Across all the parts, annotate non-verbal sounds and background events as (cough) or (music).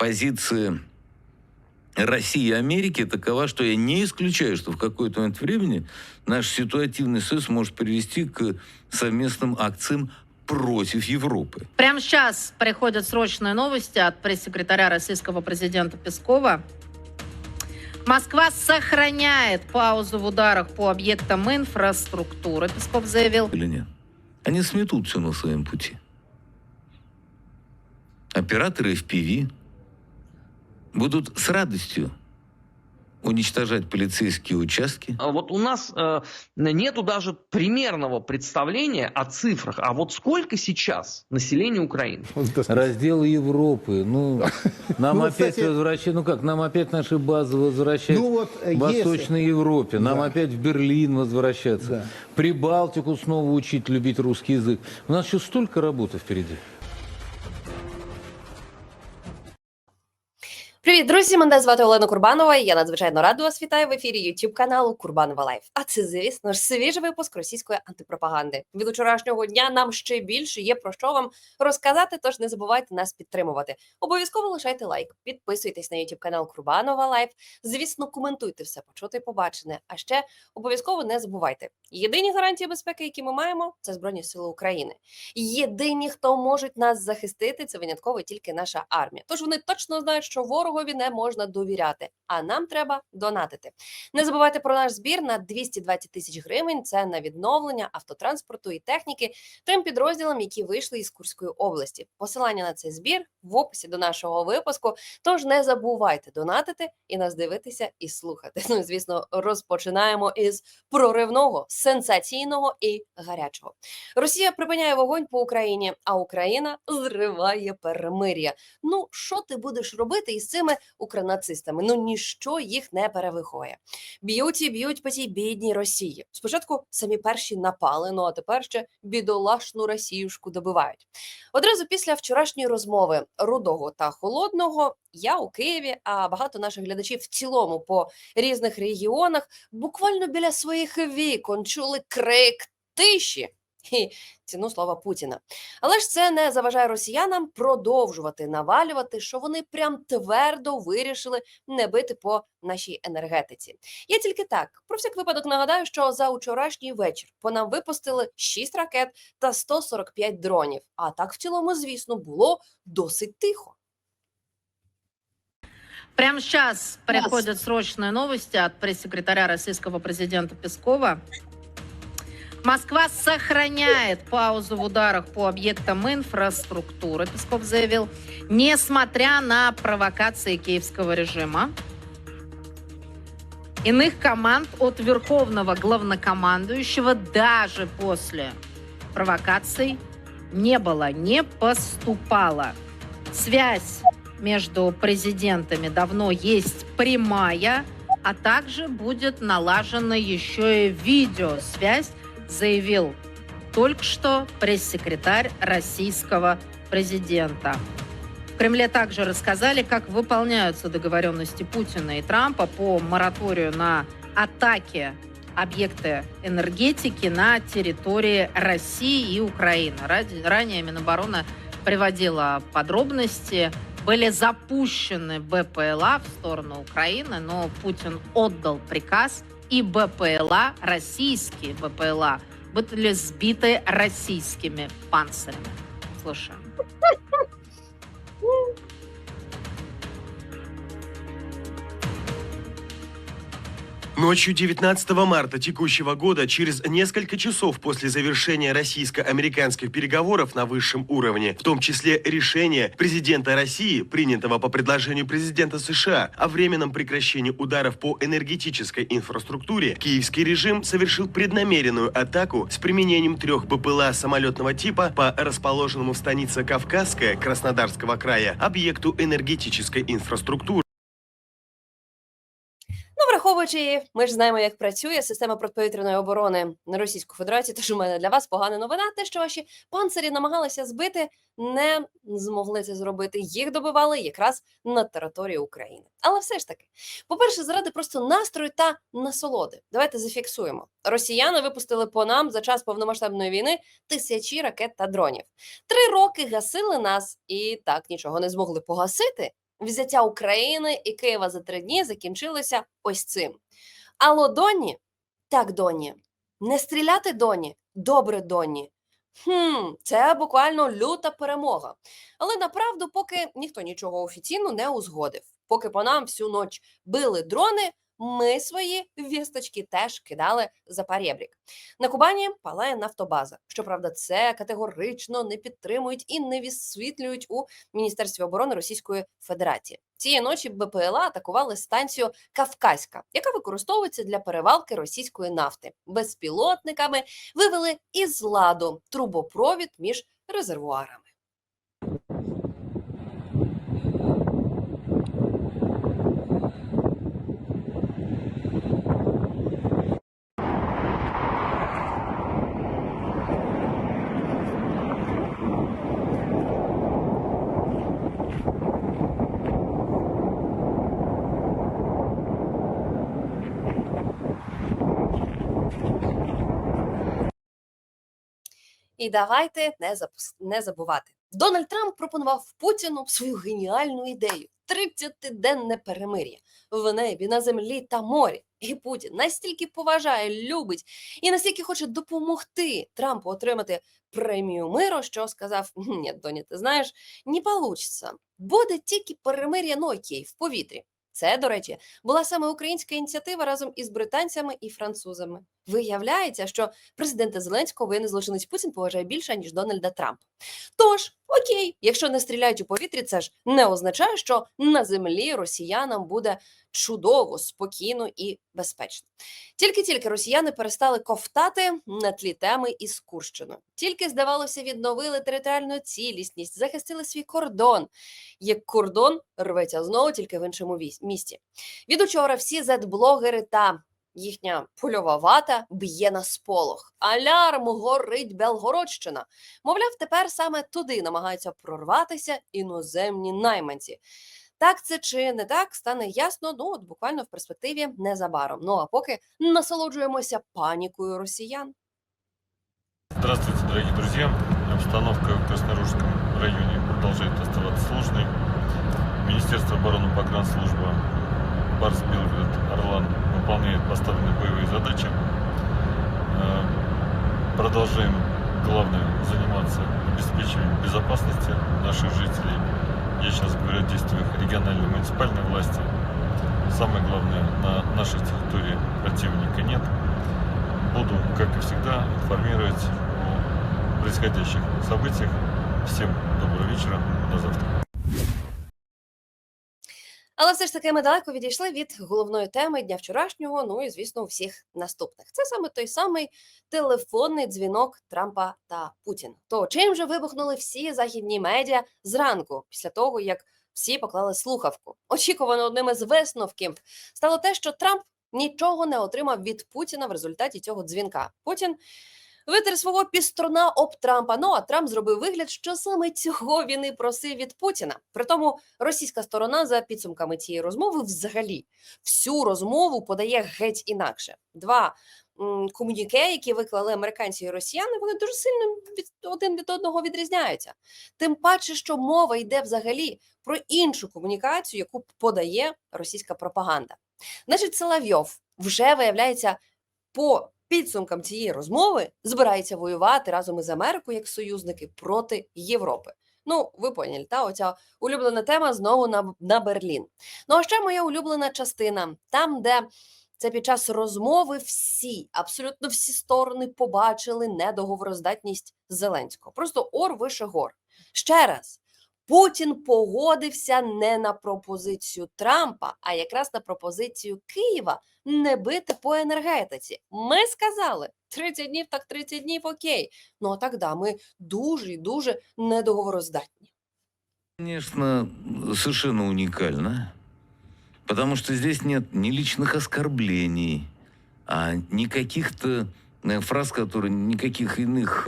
позиция России и Америки такова, что я не исключаю, что в какой-то момент времени наш ситуативный союз может привести к совместным акциям против Европы. Прямо сейчас приходят срочные новости от пресс-секретаря российского президента Пескова. Москва сохраняет паузу в ударах по объектам инфраструктуры, Песков заявил. Или нет? Они сметут все на своем пути. Операторы FPV будут с радостью уничтожать полицейские участки, А Вот у нас э, нету даже примерного представления о цифрах. А вот сколько сейчас населения Украины? Раздел Европы. Ну, (laughs) нам Ну, опять кстати- возвращают, ну как, нам опять наши базы возвращают Ну вот, э, в Восточной Европе, нам Да. опять в Берлин возвращаться, Да. Прибалтику снова учить любить русский язык. У нас еще столько работы впереди. Привіт, друзі! Мене звати Олена Курбанова. Я надзвичайно рада вас вітаю в ефірі YouTube каналу Курбанова Лайф. А це, звісно ж, свіжий випуск російської антипропаганди. Від вчорашнього дня нам ще більше є про що вам розказати. Тож не забувайте нас підтримувати. Обов'язково лишайте лайк, підписуйтесь на YouTube канал Курбанова Лайф. Звісно, коментуйте все почуте і побачене. А ще обов'язково не забувайте. Єдині гарантії безпеки, які ми маємо, це Збройні Сили України. Єдині, хто можуть нас захистити, це винятково тільки наша армія. Тож вони точно знають, що ворогові не можна довіряти, а нам треба донатити. Не забувайте про наш збір на 220 тисяч гривень. Це на відновлення автотранспорту і техніки тим підрозділам, які вийшли із Курської області. Посилання на цей збір в описі до нашого випуску. Тож не забувайте донатити і нас дивитися і слухати. Ну, звісно, розпочинаємо із проривного, сенсаційного і гарячого. Росія припиняє вогонь по Україні, а Україна зриває перемир'я. Ну що ти будеш робити із цими укранацистами? Ну ніщо їх не перевиховує. Б'ють і б'ють по цій бідній Росії. Спочатку самі перші напали, ну а тепер ще бідолашну Росіюшку добивають. Одразу після вчорашньої розмови рудого та холодного я у Києві, а багато наших глядачів в цілому по різних регіонах буквально біля своїх вікон чули крик тиші. І ціну слова Путіна. Але ж це не заважає росіянам продовжувати навалювати, що вони прям твердо вирішили не бити по нашій енергетиці. Я тільки так про всяк випадок нагадаю, що за вчорашній вечір по нам випустили 6 ракет та 145 дронів. А так в цілому, звісно, було досить тихо. Прямо сейчас приходят срочные новости от пресс-секретаря российского президента Пескова. Москва сохраняет паузу в ударах по объектам инфраструктуры, Песков заявил, несмотря на провокации киевского режима. Иных команд от верховного главнокомандующего даже после провокаций не было, не поступало. Связь между президентами давно есть прямая, а также будет налажена еще и видеосвязь, заявил только что пресс-секретарь российского президента. В Кремле также рассказали, как выполняются договоренности Путина и Трампа по мораторию на атаки объекты энергетики на территории России и Украины. Ранее Минобороны приводила подробности. Были запущены БПЛА в сторону Украины, но Путин отдал приказ, и БПЛА, российские БПЛА, були сбиты российскими панцирями. Слушаем. (laughs) Ночью 19 марта текущего года, через несколько часов после завершения российско-американских переговоров на высшем уровне, в том числе решения президента России, принятого по предложению президента США о временном прекращении ударов по энергетической инфраструктуре, киевский режим совершил преднамеренную атаку с применением трех БПЛА самолетного типа по расположенному в станице Кавказская Краснодарского края объекту энергетической инфраструктуры. Ну, враховуючи, ми ж знаємо, як працює система протиповітряної оборони на Російську Федерацію. Тож у мене для вас погана новина. Те, що ваші панцирі намагалися збити, не змогли це зробити. Їх добивали якраз на території України. Але все ж таки, по-перше, заради просто настрою та насолоди. Давайте зафіксуємо. Росіяни випустили по нам за час повномасштабної війни тисячі ракет та дронів. Три роки гасили нас і так нічого не змогли погасити. Взяття України і Києва за три дні закінчилося ось цим. Алло, Доні? Так, Доні. Не стріляти Доні? Добре, Доні. Хм, це буквально люта перемога. Але направду, поки ніхто нічого офіційно не узгодив. Поки по нам всю ніч били дрони, ми свої вісточки теж кидали за парєбрік. На Кубані палає нафтобаза. Щоправда, це категорично не підтримують і не висвітлюють у Міністерстві оборони Російської Федерації. Цієї ночі БПЛА атакували станцію Кавказька, яка використовується для перевалки російської нафти. Безпілотниками вивели із ладу трубопровід між резервуарами. І давайте не не забувати. Дональд Трамп пропонував Путіну свою геніальну ідею: 30-денне перемир'я в небі, на землі та морі. І Путін настільки поважає, любить і настільки хоче допомогти Трампу отримати премію миру, що сказав: Ні, Доні, ти знаєш, не получиться. Буде тільки перемир'я, ну окей, в повітрі. Це, до речі, була саме українська ініціатива разом із британцями і французами. Виявляється, що президента Зеленського воєнний злочинець Путін поважає більше ніж Дональда Трампа. Тож, окей, якщо не стріляють у повітрі, це ж не означає, що на землі росіянам буде чудово, спокійно і безпечно. Тільки-тільки росіяни перестали ковтати на тлі теми із Курщиною. Тільки, здавалося, відновили територіальну цілісність, захистили свій кордон. Як кордон рветься знову тільки в іншому місті. Від учора всі зет-блогери та їхня польова вата б'є на сполох. Алярм горить Белгородщина. Мовляв, тепер саме туди намагаються прорватися іноземні найманці. Так це чи не так, стане ясно, ну от буквально в перспективі незабаром. Ну а поки насолоджуємося панікою росіян. Здравствуйте, дорогие друзья. Обстановка в Красноружском районе продолжает оставаться сложной. Министерство обороны погранслужба Барс Белград Орлан выполняет поставленные боевые задачи. Э, Продолжаем, главное, заниматься обеспечением безопасности наших жителей. Я сейчас говорю о действиях региональной муниципальной власти. Самое главное, на нашей территории противника нет. Буду, как и всегда, информировать о происходящих событиях. Всем доброго вечера, до завтра. Але все ж таки ми далеко відійшли від головної теми дня вчорашнього, ну і звісно, всіх наступних. Це саме той самий телефонний дзвінок Трампа та Путіна. То чим же вибухнули всі західні медіа зранку, після того як всі поклали слухавку? Очікувано одним із висновків стало те, що Трамп нічого не отримав від Путіна в результаті цього дзвінка. Путін витер свого піструна об Трампа. Ну а Трамп зробив вигляд, що саме цього він і просив від Путіна. Притому російська сторона за підсумками цієї розмови взагалі всю розмову подає геть інакше. Два комуніке, які виклали американці і росіяни, вони дуже сильно від один від одного відрізняються. Тим паче, що мова йде взагалі про іншу комунікацію, яку подає російська пропаганда. Значить, Соловйов вже виявляється по підсумкам цієї розмови збирається воювати разом із Америкою як союзники проти Європи. Ну, ви поняли, та оця улюблена тема знову на, на Берлін. Ну а ще моя улюблена частина, там, де це під час розмови всі, абсолютно всі сторони побачили недоговороздатність Зеленського. Просто ор вище гор. Ще раз. Путін погодився не на пропозицію Трампа, а якраз на пропозицію Києва не бити по енергетиці. Ми сказали 30 днів, так 30 днів, окей. Ну а так да, ми дуже і дуже недоговороздатні. Конечно, совершенно уникально, потому что здесь нет ни личных оскорблений, а ни каких-то э, фраз, которые никаких иных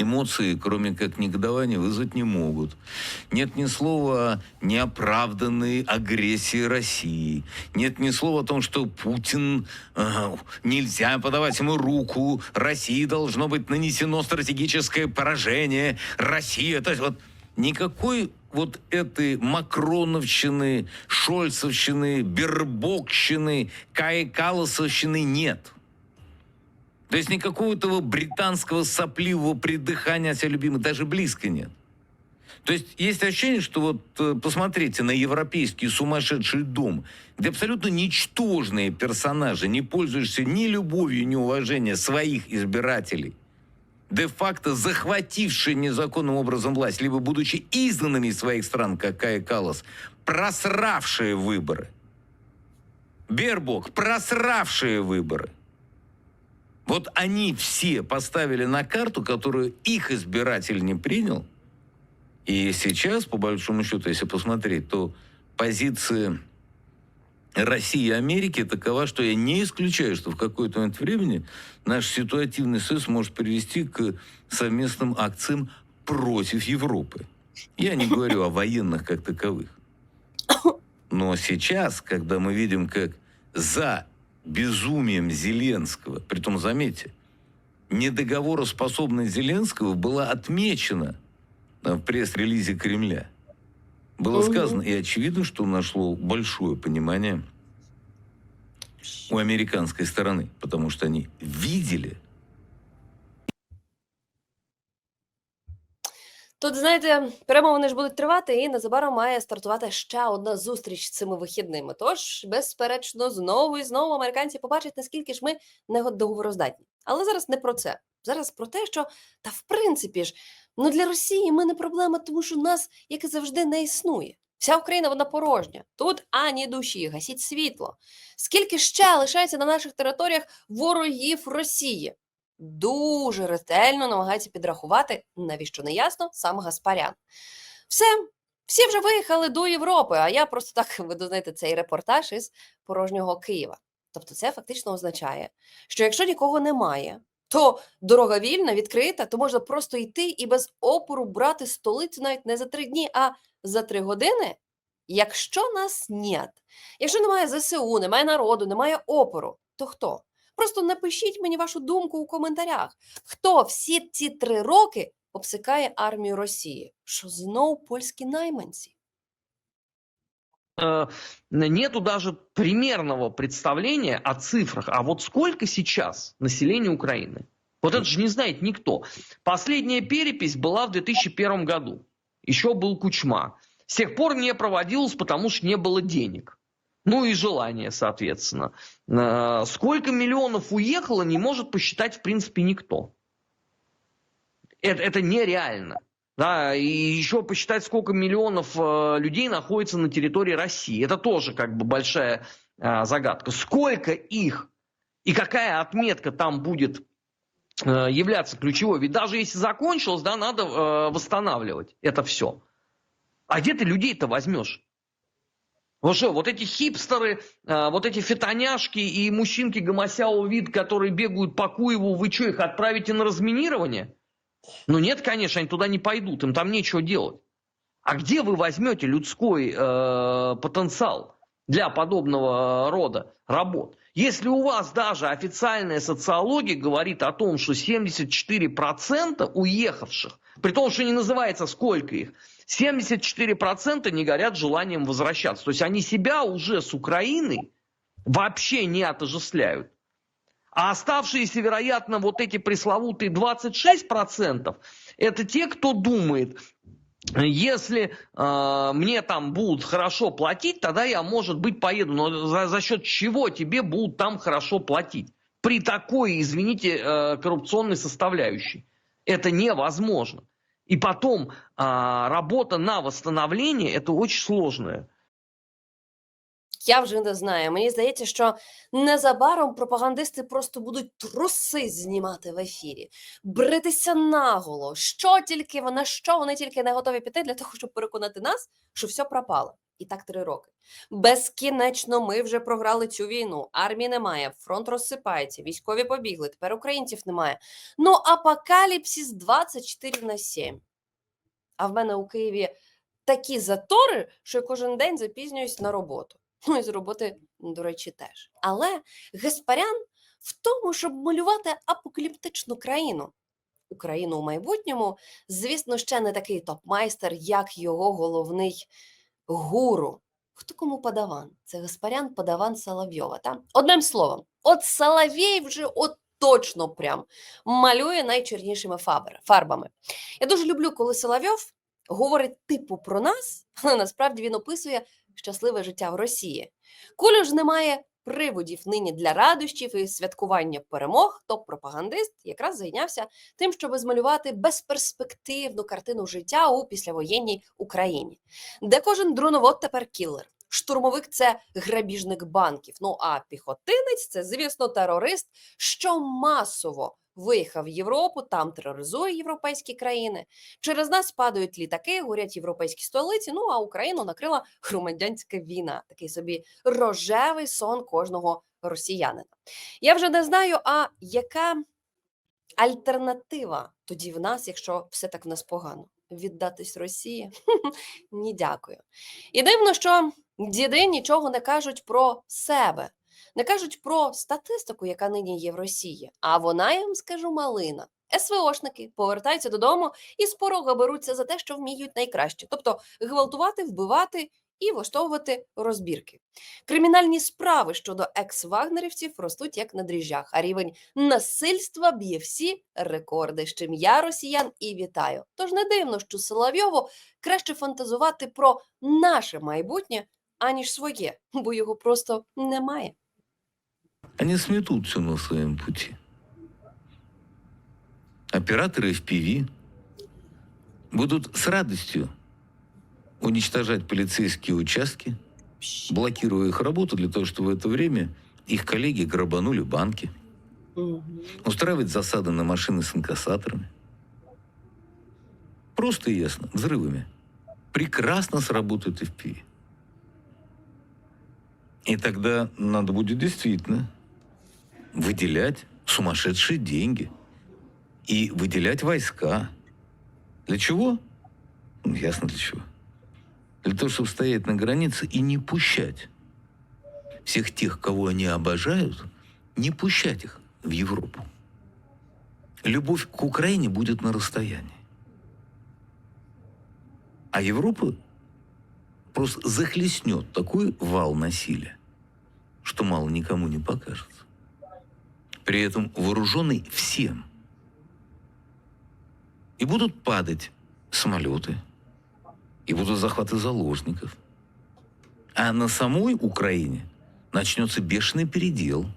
э, эмоций, кроме как негодования, вызвать не могут. Нет ни слова о неоправданной агрессии России. Нет ни слова о том, что Путин э, нельзя подавать ему руку. России должно быть нанесено стратегическое поражение. Россия, то есть вот никакой вот этой Макроновщины, Шольцевщины, Бербокщины, Каи Каласовщины нет. То есть никакого этого британского сопливого придыхания себя любимых даже близко нет. То есть есть ощущение, что вот э, посмотрите на европейский сумасшедший дом, где абсолютно ничтожные персонажи, не пользующиеся ни любовью, ни уважением своих избирателей, де-факто захватившие незаконным образом власть, либо будучи изгнанными из своих стран, как Кая Калас, просравшие выборы. Бербок, просравшие выборы. Вот они все поставили на карту, которую их избиратель не принял. И сейчас, по большому счету, если посмотреть, то позиция России и Америки такова, что я не исключаю, что в какой-то момент времени наш ситуативный союз может привести к совместным акциям против Европы. Я не говорю о военных как таковых. Но сейчас, когда мы видим, как за безумием Зеленского, притом, заметьте, недоговороспособность Зеленского была отмечена э, в пресс-релизе Кремля. Было сказано, и очевидно, что нашло большое понимание у американской стороны, потому что они видели, Тут, знаєте, перемовини ж будуть тривати, і незабаром має стартувати ще одна зустріч цими вихідними. Тож, безперечно, знову і знову американці побачать, наскільки ж ми не договороздатні. Але зараз не про це. Зараз про те, що та в принципі ж, ну для Росії ми не проблема, тому що нас, як і завжди, не існує. Вся Україна вона порожня. Тут ані душі, гасіть світло. Скільки ще лишається на наших територіях ворогів Росії? Дуже ретельно намагається підрахувати, навіщо не ясно, сам Гаспарян. Все, всі вже виїхали до Європи, а я просто так веду, знаєте, цей репортаж із порожнього Києва. Тобто це фактично означає, що якщо нікого немає, то дорога вільна, відкрита, то можна просто йти і без опору брати столицю навіть не за три дні, а за три години. Якщо нас нет, якщо немає ЗСУ, немає народу, немає опору, то хто? Просто напишіть мені вашу думку у коментарях. Хто всі ці три роки обсикає армію Росії? Що знов польські найманці? Э, нету даже примерного представления о цифрах. А вот сколько сейчас населения Украины? Вот это же не знает никто. Последняя перепись была в 2001 году. Еще был Кучма. С тех пор не проводилась, потому что не было денег. Ну и желания, соответственно. Э, Сколько миллионов уехало, не может посчитать, в принципе, никто. Это, это нереально. Да, и еще посчитать, сколько миллионов э, людей находится на территории России. Это тоже как бы большая э, загадка. Сколько их и какая отметка там будет являться ключевой. Ведь даже если закончилось, да, надо восстанавливать это все. А где ты людей-то возьмешь? Вот что, вот эти хипстеры, э, вот эти фитоняшки и мужчинки гомосяого вид, которые бегают по Куеву, вы что, их отправите на разминирование? Ну нет, конечно, они туда не пойдут, им там нечего делать. А где вы возьмете людской э, потенциал для подобного рода работ? Если у вас даже официальная социология говорит о том, что 74% уехавших, при том, что не называется сколько их, 74% не горят желанием возвращаться. То есть они себя уже с Украины вообще не отождествляют. А оставшиеся, вероятно, вот эти пресловутые 26%, это те, кто думает, если э, мне там будут хорошо платить, тогда я, может быть, поеду. Но за, за счет чего тебе будут там хорошо платить? При такой, извините, э, коррупционной составляющей. Это невозможно. И потом а, работа на восстановление, это очень сложная. Я вже не знаю. Мені здається, що незабаром пропагандисти просто будуть труси знімати в ефірі, бритися наголо. Що тільки на що вони тільки не готові піти для того, щоб переконати нас, що все пропало. І так три роки. Безкінечно ми вже програли цю війну. Армії немає, фронт розсипається, військові побігли. Тепер українців немає. Ну, апокаліпсис 24 на 7. А в мене у Києві такі затори, що я кожен день запізнююсь на роботу. Ну і з роботи, до речі, теж. Але Гаспарян в тому, щоб малювати апокаліптичну країну. Україну у майбутньому, звісно, ще не такий топ-майстер, як його головний гуру. Хто кому подаван? Це Гаспарян подаван Соловйова. Та? Одним словом, от Соловєй вже от точно прям малює найчорнішими фарбами. Я дуже люблю, коли Соловйов говорить типу про нас, але насправді він описує щасливе життя в Росії. Колю ж немає приводів нині для радощів і святкування перемог, то пропагандист якраз зайнявся тим, щоб змалювати безперспективну картину життя у післявоєнній Україні, де кожен дроновод тепер кілер. Штурмовик це грабіжник банків. Ну а піхотинець це, звісно, терорист, що масово виїхав в Європу, там тероризує європейські країни. Через нас падають літаки, горять європейські столиці. Ну а Україну накрила громадянська війна. Такий собі рожевий сон кожного росіянина. Я вже не знаю, а яка альтернатива тоді в нас, якщо все так в нас погано? Віддатись Росії? (laughs) Ні, дякую. І дивно, що діди нічого не кажуть про себе, не кажуть про статистику, яка нині є в Росії. А вона, я вам скажу, малина. СВОшники повертаються додому і з порога беруться за те, що вміють найкраще, тобто гвалтувати, вбивати і влаштовувати розбірки. Кримінальні справи щодо екс-вагнерівців ростуть як на дріжджах, а рівень насильства б'є всі рекорди. З чим я росіян і вітаю. Тож не дивно, що Соловйову краще фантазувати про наше майбутнє, аніж своє, бо його просто немає. Они сметут все на своем пути. Операторы FPV будут с радостью уничтожать полицейские участки, блокируя их работу для того, чтобы в это время их коллеги грабанули банки, устраивать засады на машины с инкассаторами. Просто и ясно, взрывами. Прекрасно сработает FPV. И тогда надо будет действительно выделять сумасшедшие деньги и выделять войска. Для чего? Ну, ясно для чего. Для того, чтобы стоять на границе и не пущать всех тех, кого они обожают, не пущать их в Европу. Любовь к Украине будет на расстоянии. А Европа просто захлестнет такой вал насилия, что мало никому не покажется. При этом вооруженный всем. И будут падать самолеты, и будут захваты заложников. А на самой Украине начнется бешеный передел.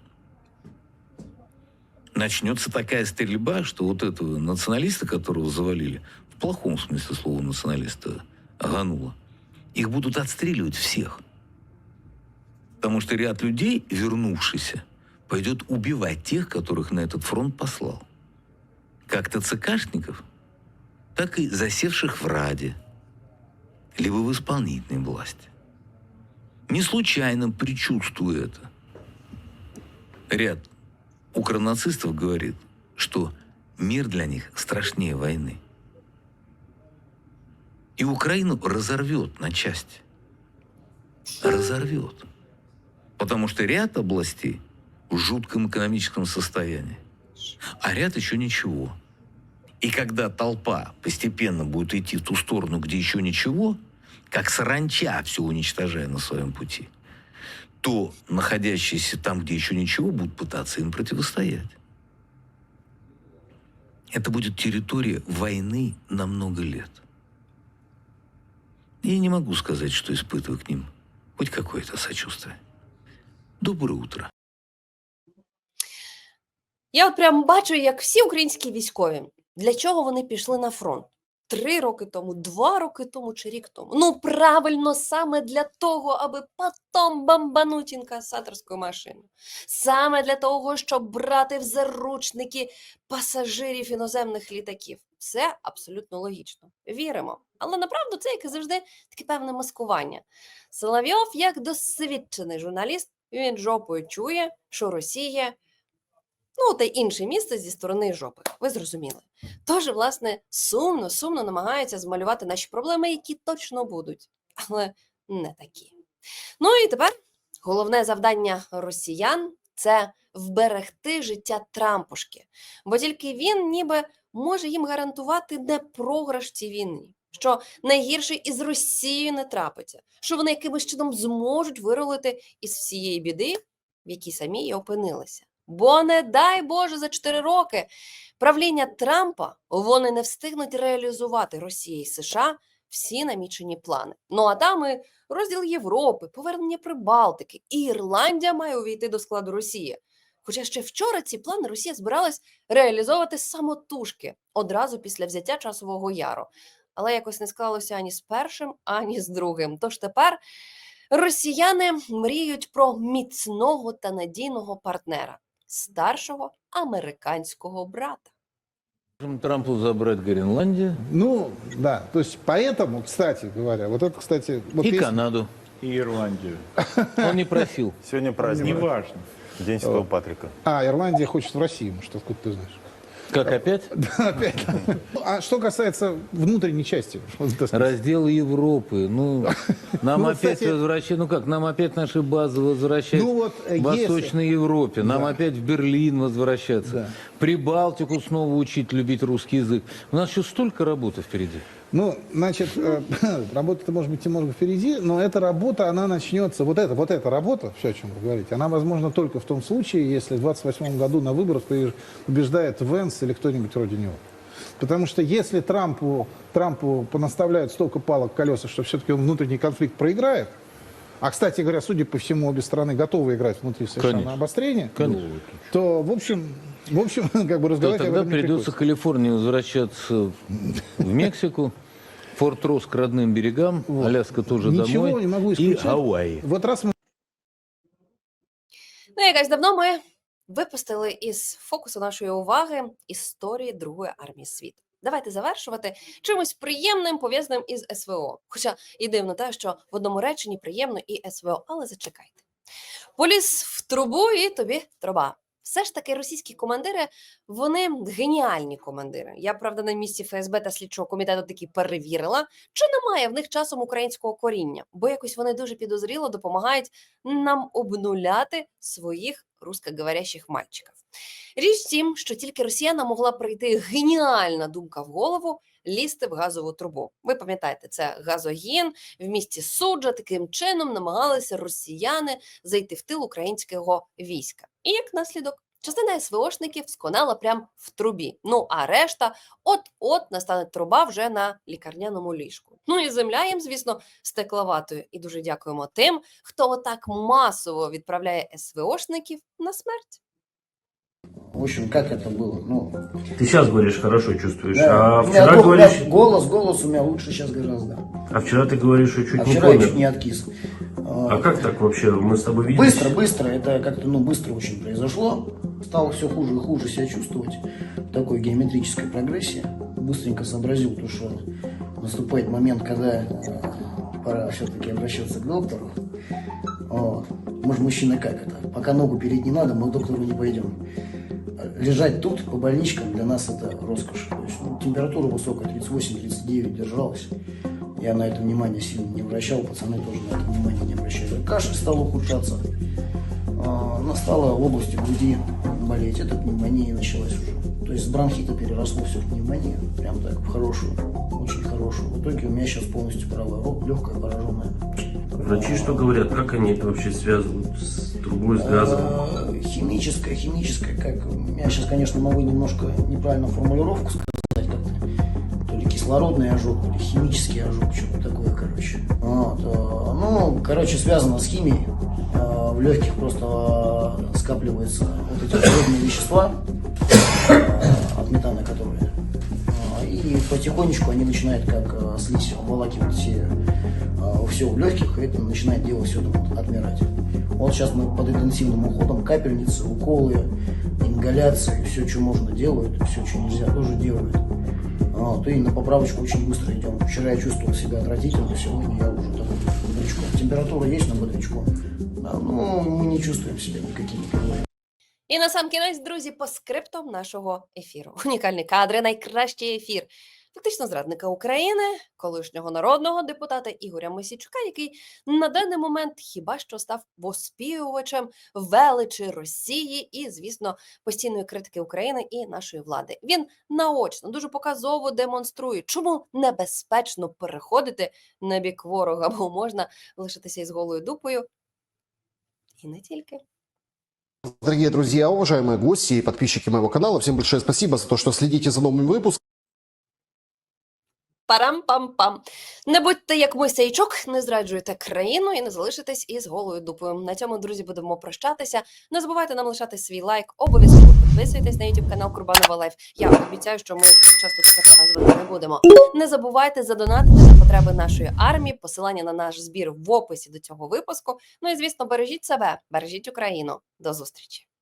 Начнется такая стрельба, что вот этого националиста, которого завалили, в плохом смысле слова националиста, Ганула, их будут отстреливать всех. Потому что ряд людей, вернувшихся, пойдет убивать тех, которых на этот фронт послал. Как ТЦКшников, так и засевших в Раде, либо в исполнительной власти. Не случайно предчувствуя это, ряд укронацистов говорит, что мир для них страшнее войны. И Украину разорвет на части. Разорвет. Потому что ряд областей в жутком экономическом состоянии, а ряд еще ничего. И когда толпа постепенно будет идти в ту сторону, где еще ничего, как саранча все уничтожая на своем пути, то находящиеся там, где еще ничего, будут пытаться им противостоять. Это будет территория войны на много лет. Я не могу сказать, что испытываю к ним хоть какое-то сочувствие. Доброе утро. Я от прям бачу, як всі українські військові, для чого вони пішли на фронт. Три роки тому, два роки тому чи рік тому. Ну, правильно, саме для того, аби потом бомбануть інкасаторську машину. Саме для того, щоб брати в заручники пасажирів іноземних літаків. Все абсолютно логічно. Віримо. Але направду це, як і завжди, таке певне маскування. Соловйов, як досвідчений журналіст, він жопою чує, що Росія Ну, та інше місце зі сторони жопи. Ви зрозуміли. Тож, власне, сумно, сумно намагаються змалювати наші проблеми, які точно будуть, але не такі. Ну і тепер головне завдання росіян це вберегти життя Трампушки, бо тільки він ніби може їм гарантувати не програш цій війні, що найгірше із Росією не трапиться, що вони якимось чином зможуть вирулити із всієї біди, в якій самі і опинилися. Бо не дай Боже за 4 роки правління Трампа вони не встигнуть реалізувати Росії і США всі намічені плани. Ну а там і розділ Європи, повернення Прибалтики, і Ірландія має увійти до складу Росії. Хоча ще вчора ці плани Росія збиралась реалізовувати самотужки одразу після взяття часового яру Але якось не склалося ані з першим, ані з другим. Тож тепер росіяни мріють про міцного та надійного партнера, старшого американського брата. Можем Трампу забрать Гренландию Ну, да. То есть поэтому, кстати говоря, вот это, кстати... Вот и если- Канаду. И Ирландию. (laughs) Он не просил. Сегодня праздник. Неважно. День Святого Патрика. А, Ирландия хочет в Россию, может, откуда ты знаешь? Как опять? (laughs) Да, опять. А что касается внутренней части, Раздел Европы. Ну, (laughs) нам Ну, опять кстати- возвращают, ну как, нам опять наши базы возвращают Ну вот, в Восточной Европе, нам Да. опять в Берлин возвращаться, Да. Прибалтику снова учить любить русский язык. У нас еще столько работы впереди. Ну, значит, э, (laughs) работа-то может быть немного впереди, но эта работа, она начнется, вот эта, вот эта работа, все, о чем вы говорите, она возможна только в том случае, если в 28 году на выборах побеж- побеждает Венс или кто-нибудь вроде него. Потому что если Трампу, Трампу понаставляют столько палок колеса, что все-таки он внутренний конфликт проиграет, а, кстати говоря, судя по всему, обе стороны готовы играть внутри совершенно Конечно. обострение, Конечно. то, в общем, в общем, (laughs) как бы То разговаривать об тогда придется. Калифорнии возвращаться в Мексику, Форт Рос к родным берегам, Вот. Аляска тоже Ничего домой не могу и. Гавайи. Вот раз мы Ну, якось давно ми випустили із фокусу нашої уваги історії Другої армії світу. Давайте завершувати чимось приємним пов'язаним із СВО. Хоча і дивно те, що в одному реченні приємно і СВО, але зачекайте. Поліз в трубу і тобі труба. Все ж таки російські командири вони геніальні командири. Я правда на місці ФСБ та слідчого комітету таки перевірила, чи немає в них часом українського коріння, бо якось вони дуже підозріло допомагають нам обнуляти своїх русскоговорящих мальчиків. Річ в тім, що тільки росіянам могла прийти геніальна думка в голову лізти в газову трубу. Ви пам'ятаєте, це газогін в місті Суджа. Таким чином намагалися росіяни зайти в тил українського війська. І як наслідок, частина СВОшників сконала прямо в трубі. Ну а решта, от-от настане труба вже на лікарняному ліжку. Ну і земля їм, звісно, стекловатою. І дуже дякуємо тим, хто отак масово відправляє СВОшників на смерть. В общем, как это было? Ну, Ты сейчас говоришь, хорошо чувствуешь, да, а у меня вчера гол- говоришь, голос, голос у меня лучше сейчас гораздо. а вчера ты говоришь, что чуть А не вчера я помер. чуть не откис. А как так вообще? Мы с тобой виделись? Быстро, быстро, это как-то, ну, быстро очень произошло. Стало все хуже и хуже себя чувствовать в такой геометрической прогрессии. Быстренько сообразил, то, что наступает момент, когда э, пора все-таки обращаться к доктору. Вот. Мы же мужчины как это? Пока ногу переть не надо, мы к доктору не пойдем. Лежать тут по больничкам для нас это роскошь. То есть, ну, температура высокая, 38-39 держалась. Я на это внимание сильно не обращал, пацаны тоже на это внимание не обращали. Кашель стал ухудшаться. А, Она стала в области груди болеть. Это пневмония началась уже. То есть с бронхита переросло все в пневмонию. Прям так, в хорошую, очень хорошую. В итоге у меня сейчас полностью правая легкая пораженная. Врачи что говорят? Как они это вообще связывают с трубой, с газом? А, Химическая, химическая, как... Я сейчас, конечно, могу немножко неправильно формулировку сказать как-то. То ли кислородный ожог, то ли химический ожог, что-то такое, короче. Вот, а, ну, короче, связано с химией. А, В легких просто скапливаются вот эти вредные вещества, от метана которые. И потихонечку они начинают как слизь обволакивать все, все в легких, и это начинает дело все отмирать. Вот сейчас мы под интенсивным уходом капельницы, уколы, ингаляции, все, что можно делают, все, что нельзя, тоже делают. Вот, и на поправочку очень быстро идем. Вчера я чувствовал себя отвратительно, сегодня я уже такой бодрячком. Температура есть, но бодрячком. Да, ну, мы не чувствуем себя никакими проблемами. І на сам кінець, друзі, по скриптам нашого ефіру. Унікальні кадри, найкращий ефір. фактично зрадника України, колишнього народного депутата Ігоря Мосійчука, який на даний момент хіба що став воспівувачем величі Росії і, звісно, постійної критики України і нашої влади. Він наочно дуже показово демонструє, чому небезпечно переходити на бік ворога, бо можна лишитися із голою дупою. І не тільки. Дорогие друзья, уважаемые гости и подписчики моего канала, всем большое спасибо за то, что следите за новыми выпусками. Парам-пам-пам. Не будьте як Мойсейчук, не зраджуйте країну і не залишитесь із голою дупою. На цьому, друзі, будемо прощатися. Не забувайте нам лишати свій лайк. Обов'язково підписуйтесь на YouTube канал Курбанова Лайф. Я обіцяю, що ми часто таке показувати не будемо. Не забувайте задонатити на потреби нашої армії. Посилання на наш збір в описі до цього випуску. Ну і звісно, бережіть себе, бережіть Україну. До зустрічі.